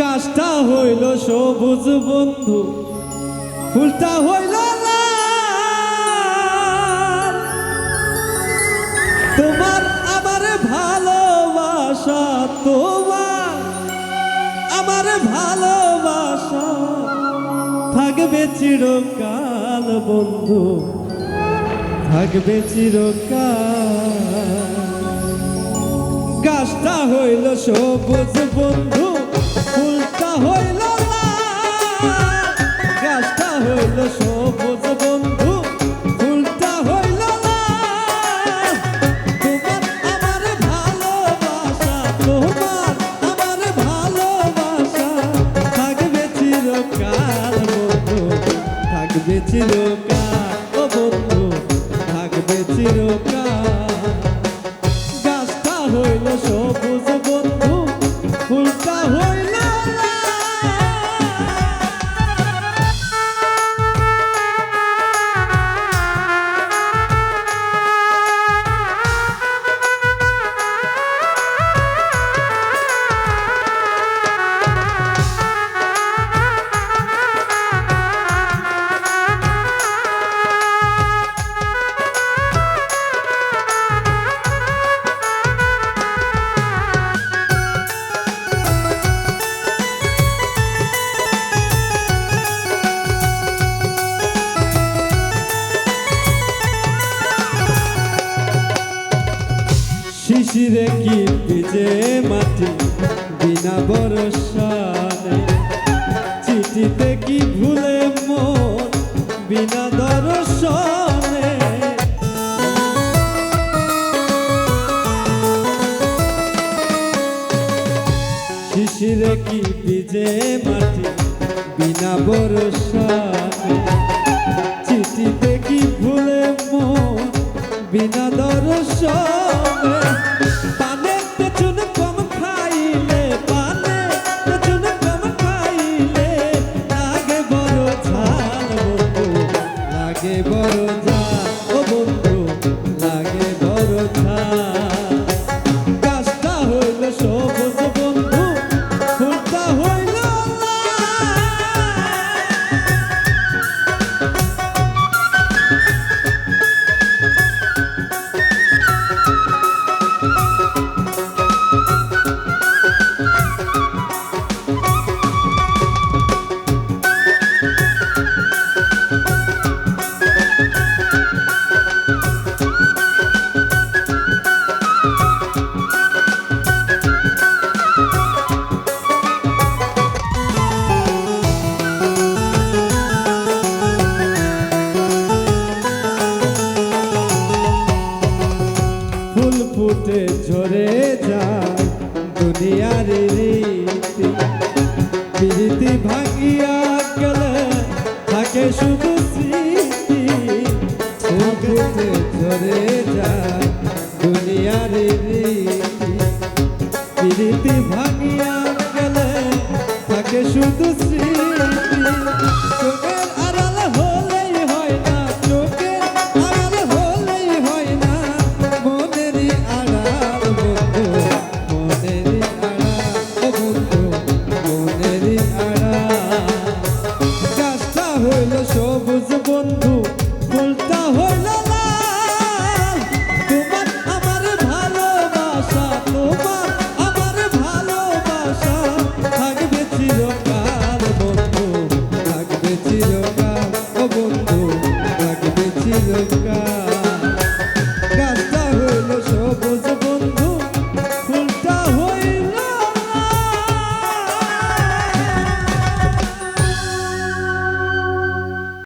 গাছটা হইল সবুজ বন্ধু, ফুলটা হইল তোমার আমার ভালোবাসা, তোমার আমার ভালোবাসা থাকবে চিরকাল বন্ধু, থাকবে চিরকাল। গাছটা হইল সবুজ বন্ধু হইল। গাছটা হইল সবুজ বন্ধু, ফুলটা হইল। তোমার আমার ভালোবাসা, তোমার আমার ভালোবাসা থাকবে চিরকাল বন্ধু, থাকবে চিরকাল ও বন্ধু, থাকবে চিরকাল গাছটা হইল সবুজ বন্ধু শিশিরে কি ভিজে মাটি বিনা বরসানে চিঠিতে কি ভুলে মন বিনা দর্শনে? শিশিরে কি ভিজে মাটি বিনা বরসানে চিঠিতে কি ভুলে মন বিনা দর্শনে? ফুল ফুটে ঝরে যা দুনিয়ার রীতি। প্রীতি ভাঙিয়া গেলে থাকে শুধু স্মৃতি। ফুল ফুটে ঝরে যা দুনিয়ার রীতি। প্রীতি ভাঙিয়া গেলে থাকে শুধু স্মৃতি। yo.